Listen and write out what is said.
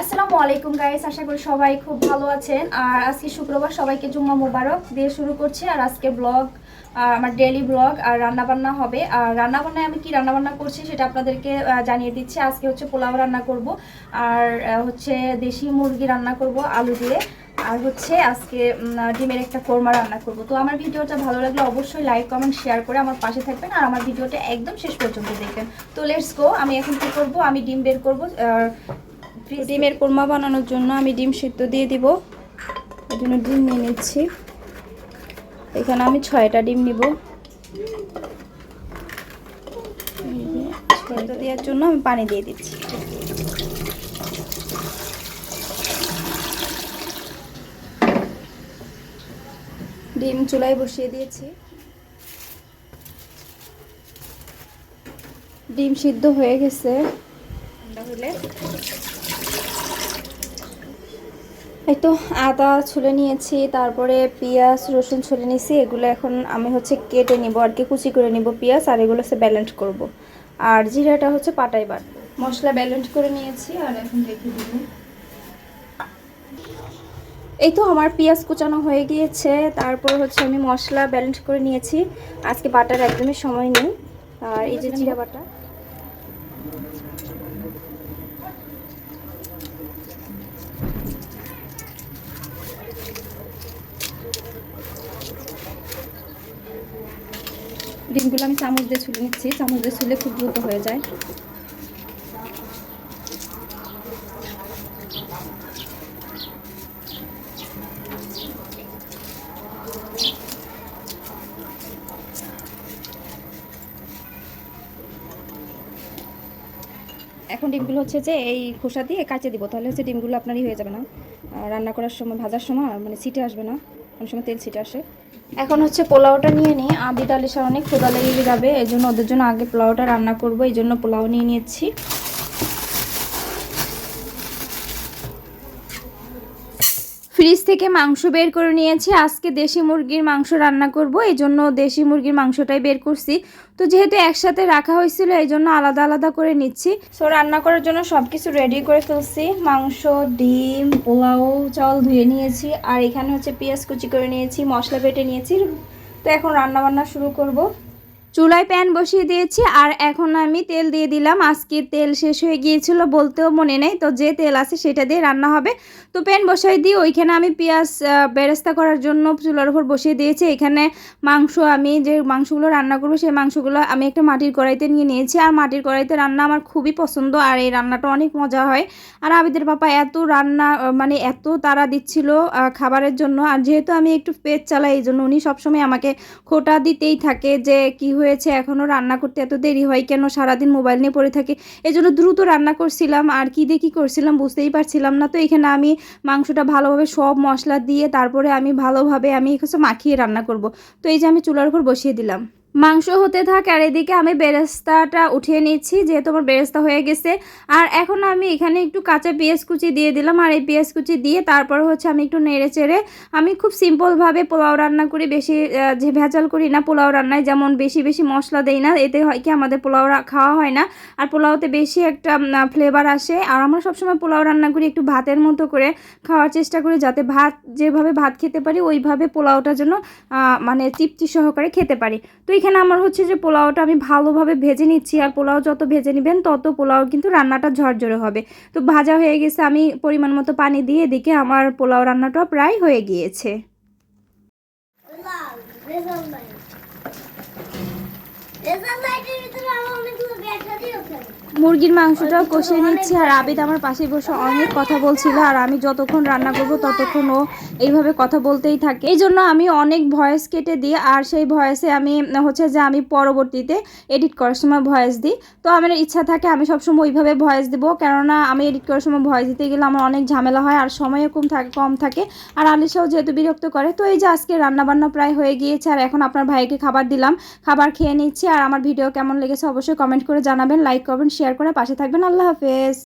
আসসালামু আলাইকুম গাইস আশা করি সবাই খুব ভালো আছেন। আর আজকে শুক্রবার, সবাইকে জুম্মা মোবারক দিয়ে শুরু করছি। আর আজকে ব্লগ আমার ডেলি ব্লগ আর রান্না বান্না হবে। আর রান্না বান্নায় আমি কি রান্না বান্না করছি সেটা আপনাদেরকে জানিয়ে দিচ্ছি। আজকে হচ্ছে পোলাও রান্না করব। আর হচ্ছে দেশি মুরগি রান্না করব, আলু দিয়ে। আর হচ্ছে আজকে ডিমের একটা কোরমা রান্না করব। তো আমার ভিডিওটা ভালো লাগলে অবশ্যই লাইক কমেন্ট শেয়ার করে আমার পাশে থাকবেন আর আমার ভিডিওটা একদম শেষ পর্যন্ত দেখবেন। তো লেটস গো আমি এখন কি করব? আমি ডিম বের করব ডিমের কোরমা বানানোর জন্য আমি ডিম সিদ্ধ দিয়ে দিব। এই জন্য ডিম নিয়ে নিচ্ছি। এখানে আমি ছয়টা ডিম নিব। সিদ্ধ দেওয়ার জন্য আমি পানি দিয়ে দিচ্ছি। ডিম চুলায় বসিয়ে দিয়েছি। ডিম সিদ্ধ হয়ে গেছে। ঠান্ডা হলে এই তো আদা ছুলে নিয়েছি তারপরে পেঁয়াজ রসুন ছুলে নিয়েছি এগুলো এখন আমি হচ্ছে কেটে নিব আর কি কুচি করে নিব পেঁয়াজ আর এগুলো হচ্ছে ব্যালেন্স করব। আর জিরাটা হচ্ছে পাটাই বাট মশলা ব্যালেন্স করে নিয়েছি আর এখন রেখে দিব। এই তো আমার পেঁয়াজ কুচানো হয়ে গিয়েছে। তারপর হচ্ছে আমি মশলা ব্যালেন্স করে নিয়েছি। আজকে বাটার একদমই সময় নেই। আর এই যে জিরা বাটা। ডিমগুলো আমি চামচ দিয়ে ছুলে নিচ্ছি। চামচ দিয়ে ছুলে খুব দ্রুত হয়ে যায়। এখন ডিমগুলো হচ্ছে যে এই খোসা দিয়ে কাচে দিব, তাহলে হচ্ছে ডিমগুলো আপনারই হয়ে যাবে না। রান্না করার সময়, ভাজার সময় মানে ছিটে আসবে না। অনেক সময় তেল ছিটে আসে। এখন হচ্ছে পোলাওটা নিয়ে নিই। আদি, ডালিশা অনেক, খোদা লেগে যাবে এই জন্য ওদের জন্য আগে পোলাওটা রান্না করব, এই জন্য পোলাও নিয়ে নিয়েছি। ফ্রিজ থেকে মাংস বের করে নিয়েছি। আজকে দেশি মুরগির মাংস রান্না করব। এই জন্য দেশি মুরগির মাংসটাই বের করছি। তো যেহেতু একসাথে রাখা হয়েছিল, এই জন্য আলাদা আলাদা করে নিচ্ছি। সো রান্না করার জন্য সব কিছু রেডি করে ফেলছি। মাংস, ডিম, পোলাও, চাল ধুয়ে নিয়েছি। আর এখানে হচ্ছে পেঁয়াজ কুচি করে নিয়েছি, মশলা বেটে নিয়েছি। তো এখন রান্না বান্না শুরু করব। চুলায় প্যান বসিয়ে দিয়েছি আর এখন আমি তেল দিয়ে দিলাম। আজকে তেল শেষ হয়ে গিয়েছিল বলতেও মনে নেই। তো যে তেল আছে সেটা দিয়ে রান্না হবে। তো প্যান বসাই দিয়ে ওইখানে আমি পেঁয়াজ বেরেস্তা করার জন্য চুলার উপর বসিয়ে দিয়েছি। এখানে মাংস আমি যে মাংসগুলো রান্না করব সেই মাংসগুলো আমি একটা মাটির কড়াইতে নিয়ে নিয়েছি। আর মাটির কড়াইতে রান্না আমার খুবই পছন্দ আর এই রান্নাটা অনেক মজা হয়। আর আবিদের পাপা এত রান্না মানে এত তারা দিচ্ছিল খাবারের জন্য। আর যেহেতু আমি একটু পেট চালাই, এই জন্য উনি সবসময় আমাকে খোটা দিতেই থাকে যে কি হয়েছে এখনও রান্না করতে এত দেরি হয় কেন? সারাদিন মোবাইল নিয়ে পড়ে থাকে। এজন্য জন্য দ্রুত রান্না করছিলাম, আর কি দেখি করছিলাম বুঝতেই পারছিলাম না। তো এখানে আমি মাংসটা ভালোভাবে সব মশলা দিয়ে, তারপরে আমি ভালোভাবে আমি হচ্ছে মাখিয়ে রান্না করব। তো এই যে আমি চুলার উপর বসিয়ে দিলাম। মাংস হতে থাক, আর এদিকে আমি বেরেস্তাটা উঠিয়ে নিচ্ছি, যেহেতু আমার বেরেস্তা হয়ে গেছে। আর এখন আমি এখানে একটু কাঁচা পেঁয়াজ কুচি দিয়ে দিলাম, আর এই পেঁয়াজ কুচি দিয়ে তারপর হচ্ছে আমি একটু নেড়ে চেড়ে আমি খুব সিম্পলভাবে পোলাও রান্না করি, বেশি যে ভেজাল করি না পোলাও রান্নায়, যেমন বেশি বেশি মশলা দেই না, এতে হয় কি আমাদের পোলাও খাওয়া হয় না। আর পোলাওতে বেশি একটা ফ্লেভার আসে। আর আমরা সবসময় পোলাও রান্না করি একটু ভাতের মতো করে খাওয়ার চেষ্টা করি, যাতে ভাত, যেভাবে ভাত খেতে পারি, ওইভাবে পোলাওটা যেন মানে তৃপ্তি সহকারে খেতে পারি। তো এখানে আমার হচ্ছে যে পোলাওটা আমি ভালোভাবে ভেজে নিচ্ছি, আর পোলাও যত ভেজে নেবেন তত পোলাও কিন্তু রান্নাটা ঝরঝরে হবে। তো ভাজা হয়ে গেছে, আমি পরিমাণ মতো পানি দিয়ে এদিকে আমার পোলাও রান্নাটা প্রায় হয়ে গিয়েছে। মুরগির মাংসটাও কষিয়ে নিচ্ছি, আর আবিদ আমার পাশে বসে অনেক কথা বলছিল, আর আমি যতক্ষণ রান্না করব ততক্ষণ ও এইভাবে কথা বলতেই থাকে। এই জন্য আমি অনেক ভয়েস কেটে দিই, আর সেই ভয়েসে আমি হচ্ছে যে আমি পরবর্তীতে এডিট করার সময় ভয়েস দিই। তো আমার ইচ্ছা থাকে আমি সবসময় ওইভাবে ভয়েস দেবো, কেননা আমি এডিট করার সময় ভয়েস দিতে গেলে আমার অনেক ঝামেলা হয়, আর সময়ও কম থাকে কম থাকে। আর আলিশাও যেহেতু বিরক্ত করে, তো এই যে আজকে রান্নাবান্না প্রায় হয়ে গিয়েছে, আর এখন আপনার ভাইকে খাবার দিলাম, খাবার খেয়ে নিচ্ছি, আর আমার ভিডিও কেমন লেগেছে অবশ্যই কমেন্ট করে জানাবেন লাইক করবেন শেয়ার করে পাশে থাকবেন। আল্লাহ হাফেজ।